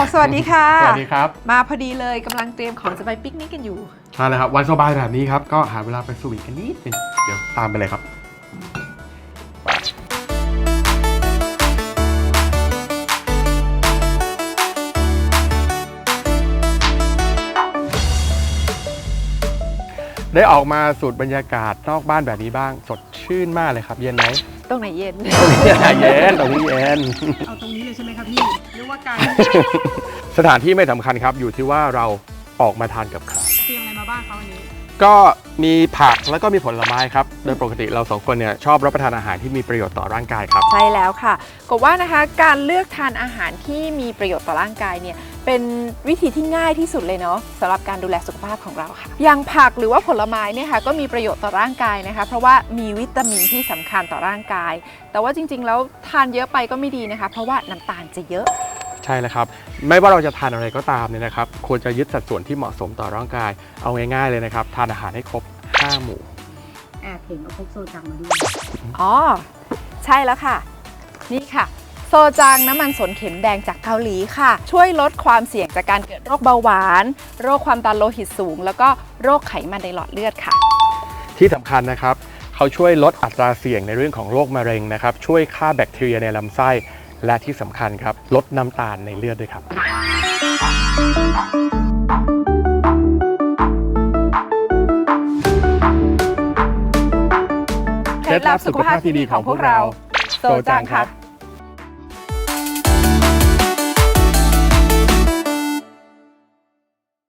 าวสวัสดีค่ะ สวัสดีครับ มาพอดีเลยกำลังเตรียมของจะไปปิกนิกกันอยู่ใช่เลยครับ วันสบายแบบนี้ครับ ก็หาเวลาไปสวีทกันนิดนึงเดี๋ยวตามไปเลยครับได้ออกมาสูดบรรยากาศนอกบ้านแบบนี้บ้าง สดชื่นมากเลยครับ เย็นไหม ตรงไหนเย็น เย็นตรงนี้เย็น เอาตรงนี้เลยใช่ไหมครับพี่หรือว่าไกลสถานที่ไม่สำคัญครับ อยู่ที่ว่าเราออกมาทานกับใครเตรียมอะไรมาบ้างคะวันนี้ ก็มีผักแล้วก็มีผลไม้ครับ โดยปกติเราสองคนเนี่ยชอบรับประทานอาหารที่มีประโยชน์ต่อร่างกายครับ ใช่แล้วค่ะกบว่านะคะการเลือกทานอาหารที่มีประโยชน์ต่อร่างกายเนี่ยเป็นวิธีที่ง่ายที่สุดเลยเนาะสำหรับการดูแลสุขภาพของเราค่ะ อย่างผักหรือว่าผลไม้เนี่ยค่ะก็มีประโยชน์ต่อร่างกายนะคะ เพราะว่ามีวิตามินที่สำคัญต่อร่างกาย แต่ว่าจริงๆ แล้วทานเยอะไปก็ไม่ดีนะคะ เพราะว่าน้ำตาลจะเยอะ ใช่แล้วครับ ไม่ว่าเราจะทานอะไรก็ตามเนี่ยนะครับ ควรจะยึดสัดส่วนที่เหมาะสมต่อร่างกาย เอาง่ายๆเลยนะครับ ทานอาหารให้ครบ 5 หมู่ แอบเห็นเอาพกโซจังมาด้วยอ๋อ ใช่แล้วค่ะ นี่ค่ะ โซจางน้ำมันสนเข็มแดงจากเกาหลีค่ะ ช่วยลดความเสี่ยงจากการเกิดโรคเบาหวาน โรคความดันโลหิตสูง แล้วก็โรคไขมันในหลอดเลือดค่ะ ที่สำคัญนะครับ เขาช่วยลดอัตราเสี่ยงในเรื่องของโรคมะเร็งนะครับ ช่วยฆ่าแบคทีเรียในลำไส้ และที่สำคัญครับ ลดน้ำตาลในเลือดด้วยครับ เคล็ดลับสุขภาพที่ดีของพวกเรา โซจางครับ